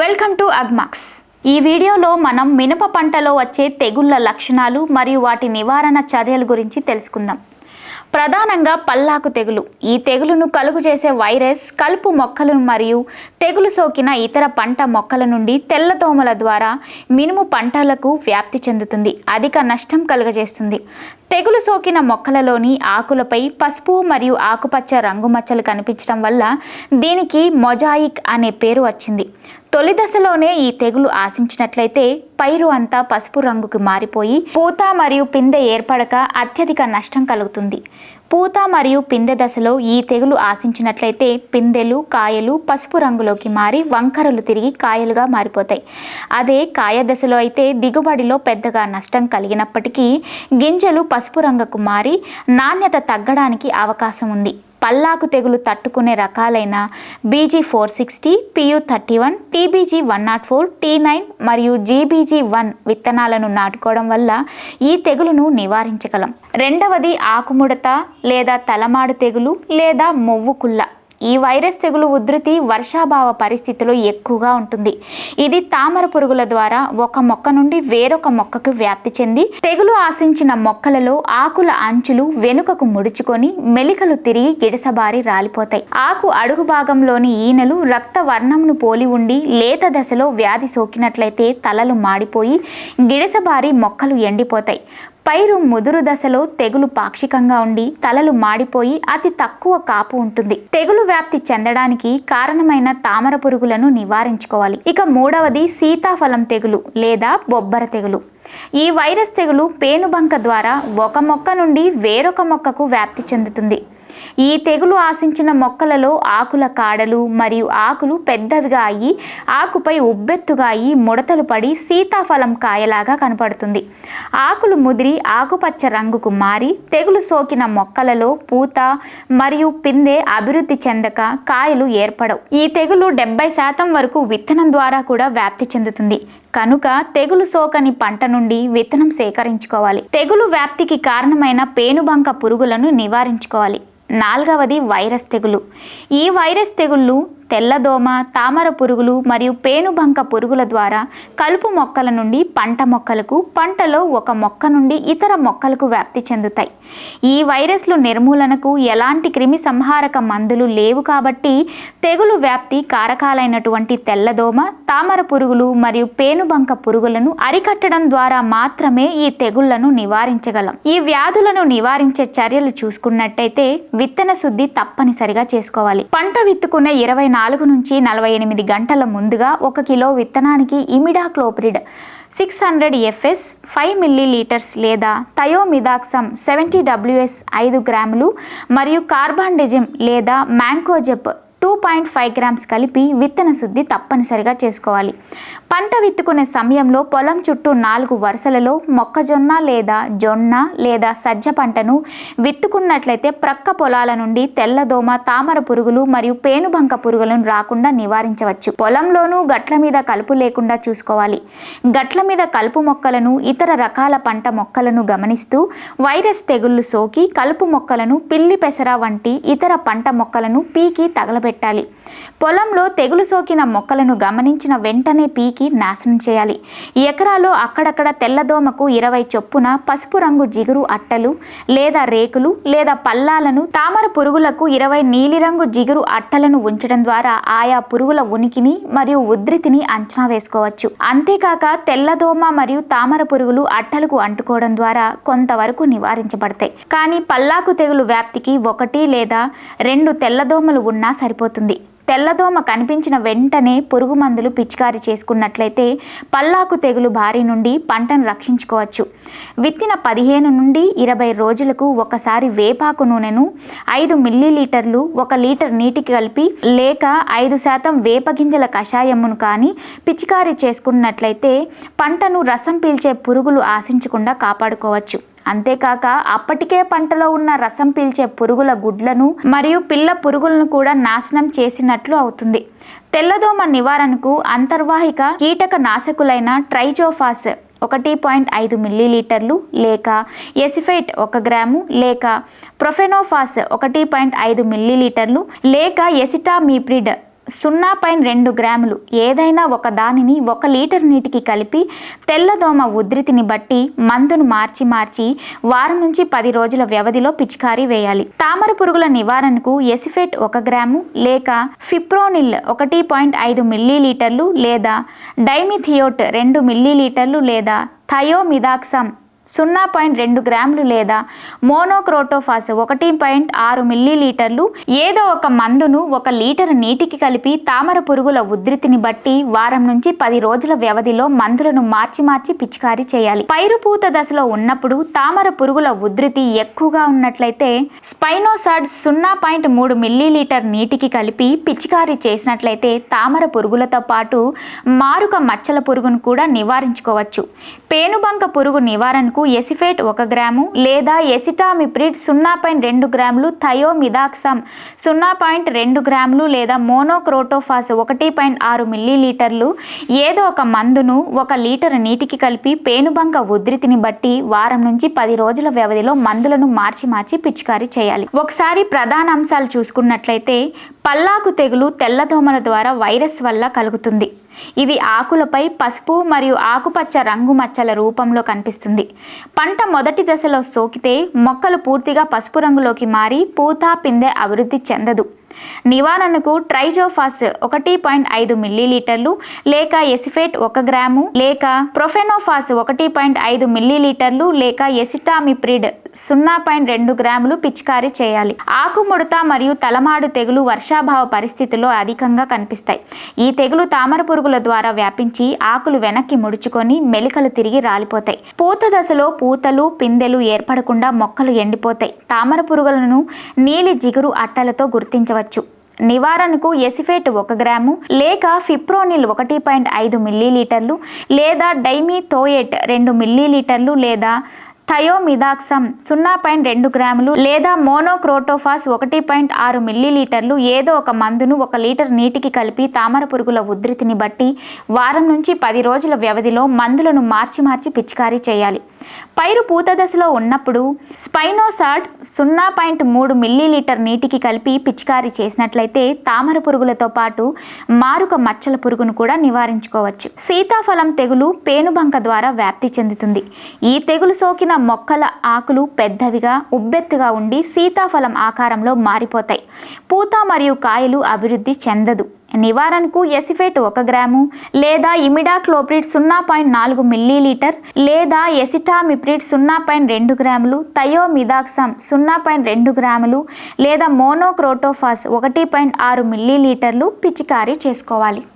Welcome to Agmax. ఈ వీడియోలో మనం మినప పంటలో వచ్చే తెగుళ్ళ లక్షణాలు మరియు వాటి నివారణ చర్యల గురించి తెలుసుకుందాం. ప్రధానంగా పల్లాకు తెగులు. ఈ తెగులును కలుగు చేసే వైరస్ కలుపు మొక్కలు మరియు తెగులు సోకిన ఇతర పంట మొక్కల నుండి తెల్లదోమల ద్వారా మినుము పంటలకు వ్యాప్తి చెందుతుంది. అధిక నష్టం కలుగజేస్తుంది. తెగులు సోకిన మొక్కలలోని ఆకులపై పసుపు మరియు ఆకుపచ్చ రంగు మచ్చలు కనిపించడం వల్ల దీనికి మొజాయిక్ అనే పేరు వచ్చింది. తొలి దశలోనే ఈ తెగులు ఆశించినట్లయితే పైరు అంతా పసుపు రంగుకి మారిపోయి పూత మరియు పిందె ఏర్పడక అత్యధిక నష్టం కలుగుతుంది. పూత మరియు పిందె దశలో ఈ తెగులు ఆశించినట్లయితే పిందెలు కాయలు పసుపు రంగులోకి మారి వంకరలు తిరిగి కాయలుగా మారిపోతాయి. అదే కాయ దశలో అయితే దిగుబడిలో పెద్దగా నష్టం కలిగినప్పటికీ గింజలు పసుపు రంగుకు మారి నాణ్యత తగ్గడానికి అవకాశం ఉంది. పల్లాకు తెగులు తట్టుకునే రకాలైన BG four sixty PU thirty one TBG one nought four T nine మరియు జీబీజీ వన్ విత్తనాలను నాటుకోవడం వల్ల ఈ తెగులును నివారించగలం. రెండవది ఆకుముడత లేదా తలమాడు తెగులు లేదా మవ్వుకుల్ల ఈ వైరస్ తెగులు ఉధృతి వర్షాభావ పరిస్థితిలో ఎక్కువగా ఉంటుంది. ఇది తామర పురుగుల ద్వారా ఒక మొక్క నుండి వేరొక మొక్కకు వ్యాప్తి చెంది తెగులు ఆశించిన మొక్కలలో ఆకుల అంచులు వెనుకకు ముడుచుకొని మెలికలు తిరిగి గిడసబారి రాలిపోతాయి. ఆకు అడుగు భాగంలోని ఈనెలు రక్త వర్ణంను పోలి ఉండి లేత దశలో వ్యాధి సోకినట్లయితే తలలు మాడిపోయి గిడసబారి మొక్కలు ఎండిపోతాయి. పైరు ముదురు దశలో తెగులు పాక్షికంగా ఉండి తలలు మాడిపోయి అతి తక్కువ కాపు ఉంటుంది. తెగులు వ్యాప్తి చెందడానికి కారణమైన తామర పురుగులను నివారించుకోవాలి. ఇక మూడవది సీతాఫలం తెగులు లేదా బొబ్బర తెగులు. ఈ వైరస్ తెగులు పేనుబంక ద్వారా ఒక మొక్క నుండి వేరొక మొక్కకు వ్యాప్తి చెందుతుంది. ఈ తెగులు ఆశించిన మొక్కలలో ఆకుల కాడలు మరియు ఆకులు పెద్దవిగా అయ్యి ఆకుపై ఉబ్బెత్తుగా అయ్యి ముడతలు పడి సీతాఫలం కాయలాగా కనపడుతుంది. ఆకులు ముదిరి ఆకుపచ్చ రంగుకు మారి తెగులు సోకిన మొక్కలలో పూత మరియు పిందె అభివృద్ధి చెందక కాయలు ఏర్పడవు. ఈ తెగులు డెబ్బై శాతం వరకు విత్తనం ద్వారా కూడా వ్యాప్తి చెందుతుంది. కనుక తెగులు సోకని పంట నుండి విత్తనం సేకరించుకోవాలి. తెగులు వ్యాప్తికి కారణమైన పేనుబంక పురుగులను నివారించుకోవాలి. నాలుగవది వైరస్ తెగులు. ఈ వైరస్ తెగుళ్ళు తెల్లదోమ తామర పురుగులు మరియు పేనుబంక పురుగుల ద్వారా కలుపు మొక్కల నుండి పంట మొక్కలకు పంటలో ఒక మొక్క నుండి ఇతర మొక్కలకు వ్యాప్తి చెందుతాయి. ఈ వైరస్లు నిర్మూలనకు ఎలాంటి క్రిమి సంహారక మందులు లేవు కాబట్టి తెగులు వ్యాప్తి కారకాలైనటువంటి తెల్లదోమ తామర పురుగులు మరియు పేనుబంక పురుగులను అరికట్టడం ద్వారా మాత్రమే ఈ తెగుళ్ళను నివారించగలం. ఈ వ్యాధులను నివారించే చర్యలు చూసుకున్నట్టయితే విత్తన శుద్ధి తప్పనిసరిగా చేసుకోవాలి. పంట విత్తుకునే ఇరవై నాలుగు నుంచి నలభై ఎనిమిది గంటల ముందుగా ఒక కిలో విత్తనానికి imidacloprid six hundred FS five millilitres లేదా థయోమిదాక్సమ్ సెవెంటీ డబ్ల్యూఎస్ ఐదు గ్రాములు మరియు కార్బాండెజిమ్ లేదా mancozeb two point five grams కలిపి విత్తన శుద్ధి తప్పనిసరిగా చేసుకోవాలి. పంట విత్తుకునే సమయంలో పొలం చుట్టూ నాలుగు వరుసలలో మొక్కజొన్న లేదా జొన్న లేదా సజ్జ పంటను విత్తుకున్నట్లయితే ప్రక్క పొలాల నుండి తెల్లదోమ తామర పురుగులు మరియు పేనుబంక పురుగులను రాకుండా నివారించవచ్చు. పొలంలోనూ గట్ల మీద కలుపు లేకుండా చూసుకోవాలి. గట్ల మీద కలుపు మొక్కలను ఇతర రకాల పంట మొక్కలను గమనిస్తూ వైరస్ తెగుళ్ళు సోకి కలుపు మొక్కలను పిల్లి పెసర వంటి ఇతర పంట మొక్కలను పీకి పెట్టాలి. పొలంలో తెగులు సోకిన మొక్కలను గమనించిన వెంటనే పీకి నాశనం చేయాలి. ఎకరాలో అక్కడక్కడ తెల్లదోమకు ఇరవై చొప్పున పసుపు రంగు జిగురు అట్టలు లేదా రేకులు లేదా పల్లాలను తామర పురుగులకు ఇరవై నీలిరంగు జిగురు అట్టలను ఉంచడం ద్వారా ఆయా పురుగుల ఉనికిని మరియు ఉధృతిని అంచనా వేసుకోవచ్చు. అంతేకాక తెల్లదోమ మరియు తామర పురుగులు అట్టలకు అంటుకోవడం ద్వారా కొంతవరకు నివారించబడతాయి. కానీ పల్లాకు తెగులు వ్యాప్తికి ఒకటి లేదా రెండు తెల్లదోమలు ఉన్నా అయిపోతుంది తెల్లదోమ కనిపించిన వెంటనే పురుగు మందులు పిచికారి చేసుకున్నట్లయితే పల్లాకు తెగులు బారి నుండి పంటను రక్షించుకోవచ్చు. విత్తిన పదిహేను నుండి ఇరవై రోజులకు ఒకసారి వేపాకు నూనెను ఐదు మిల్లీలీటర్లు ఒక లీటర్ నీటికి కలిపి లేక ఐదు శాతం వేపగింజల కషాయమును కానీ పిచికారి చేసుకున్నట్లయితే పంటను రసం పీల్చే పురుగులు ఆశించకుండా కాపాడుకోవచ్చు. అంతేకాక అప్పటికే పంటలో ఉన్న రసం పీల్చే పురుగుల గుడ్లను మరియు పిల్ల పురుగులను కూడా నాశనం చేసినట్లు అవుతుంది. తెల్లదోమ నివారణకు అంతర్వాహిక కీటక నాశకులైన ట్రైజోఫాస్ ఒకటి పాయింట్ ఐదు మిల్లీలీటర్లు లేక ఎసిఫైట్ ఒక గ్రాము లేక ప్రొఫెనోఫాస్ ఒకటి పాయింట్ ఐదు మిల్లీలీటర్లు లేక ఎసిటామీప్రిడ్ సున్నా పాయింట్ రెండు గ్రాములు. ఏదైనా ఒక దానిని ఒక లీటర్ నీటికి కలిపి తెల్లదోమ ఉధృతిని బట్టి మందును మార్చి మార్చి వారం నుంచి పది రోజుల వ్యవధిలో పిచికారీ వేయాలి. తామర పురుగుల నివారణకు ఎసిఫెట్ ఒక గ్రాము లేక ఫిప్రోనిల్ ఒకటి పాయింట్ ఐదు మిల్లీలీటర్లు లేదా డైమిథియోట్ రెండు మిల్లీలీటర్లు లేదా థయోమిదాక్సమ్ సున్నా పాయింట్ రెండు గ్రాములు లేదా మోనోక్రోటోఫాస్ ఒకటి పాయింట్ ఆరు మిల్లీలీటర్లు. ఏదో ఒక మందును ఒక లీటర్ నీటికి కలిపి తామర పురుగుల ఉధృతిని బట్టి వారం నుంచి పది రోజుల వ్యవధిలో మందులను మార్చి మార్చి పిచికారీ చేయాలి. పైరుపూత దశలో ఉన్నప్పుడు తామర పురుగుల ఉధృతి ఎక్కువగా ఉన్నట్లయితే స్పైనోసాడ్ సున్నా పాయింట్ మూడు మిల్లీలీటర్ నీటికి కలిపి పిచికారీ చేసినట్లయితే తామర పురుగులతో పాటు మారుక మచ్చల పురుగును కూడా నివారించుకోవచ్చు. పేనుబంక పురుగు నివారణ కు ఎసిఫేట్ ఒక గ్రాము లేదా ఎసిటామిప్రిడ్ సున్నా పాయింట్ రెండు గ్రాములు థయోమిదాక్సమ్ సున్నా పాయింట్ రెండు గ్రాములు లేదా మోనోక్రోటోఫాస్ ఒకటి పాయింట్ ఆరు మిల్లీలీటర్లు. ఏదో ఒక మందును ఒక లీటర్ నీటికి కలిపి పేనుబంక ఉధృతిని బట్టి వారం నుంచి పది రోజుల వ్యవధిలో మందులను మార్చి మార్చి పిచికారీ చేయాలి. ఒకసారి ప్రధాన అంశాలు చూసుకున్నట్లయితే పల్లాకు తెగులు తెల్లదోమల ద్వారా వైరస్ వల్ల కలుగుతుంది. ఇది ఆకులపై పసుపు మరియు ఆకుపచ్చ రంగు మచ్చల రూపంలో కనిపిస్తుంది. పంట మొదటి దశలో సోకితే మొక్కలు పూర్తిగా పసుపు రంగులోకి మారి పూత పిందె అభివృద్ధి చెందదు. నివారణకు ట్రైజోఫాస్ ఒకటి పాయింట్ ఐదు మిల్లీలీటర్లు లేక ఎసిఫేట్ ఒక గ్రాము లేక ప్రొఫెనోఫాస్ ఒకటి పాయింట్ ఐదు మిల్లీలీటర్లు లేక ఎసిటామిప్రిడ్ సున్నా పాయింట్ రెండు గ్రాములు పిచికారీ చేయాలి. ఆకుముడత మరియు తలమాడు తెగులు వర్షాభావ పరిస్థితుల్లో అధికంగా కనిపిస్తాయి. ఈ తెగులు తామర పురుగుల ద్వారా వ్యాపించి ఆకులు వెనక్కి ముడుచుకొని మెలికలు తిరిగి రాలిపోతాయి. పూత దశలో పూతలు పిందెలు ఏర్పడకుండా మొక్కలు ఎండిపోతాయి. తామర పురుగులను నీలి జిగురు అట్టలతో గుర్తించవచ్చు. నివారణకు ఎసిఫేట్ ఒక గ్రాము లేక ఫిప్రోనిల్ ఒకటి పాయింట్ ఐదు మిల్లీలీటర్లు లేదా డైమీథోయేట్ రెండు మిల్లీలీటర్లు లేదా థయోమిదాక్సమ్ సున్నా పాయింట్ రెండు గ్రాములు లేదా మోనోక్రోటోఫాస్ ఒకటి పాయింట్ ఆరు మిల్లీలీటర్లు ఏదో ఒక మందును ఒక లీటర్ నీటికి కలిపి తామర పురుగుల ఉధృతిని బట్టి వారం నుంచి పది రోజుల వ్యవధిలో మందులను మార్చి మార్చి పిచికారీ చేయాలి. పైరు పూత దశలో ఉన్నప్పుడు స్పైనోసాట్ సున్నా పాయింట్ మూడు మిల్లీలీటర్ నీటికి కలిపి పిచికారీ చేసినట్లయితే తామర పురుగులతో పాటు మారుక మచ్చల పురుగును కూడా నివారించుకోవచ్చు. సీతాఫలం తెగులు పేనుబంక ద్వారా వ్యాప్తి చెందుతుంది. ఈ తెగులు సోకిన మొక్కల ఆకులు పెద్దవిగా ఉబ్బెత్తుగా ఉండి సీతాఫలం ఆకారంలో మారిపోతాయి. పూత మరియు కాయలు అభివృద్ధి చెందదు. నివారణకు ఎసిఫేట్ ఒక గ్రాము లేదా ఇమిడాక్లోప్రిడ్ సున్నా పాయింట్ నాలుగు మిల్లీలీటర్ లేదా ఎసిటామిప్రిడ్ సున్నా పాయింట్ రెండు గ్రాములు థయోమిదాక్సమ్ సున్నా పాయింట్ రెండు గ్రాములు లేదా మోనోక్రోటోఫాస్ ఒకటి పాయింట్ ఆరు మిల్లీలీటర్లు పిచికారీ చేసుకోవాలి.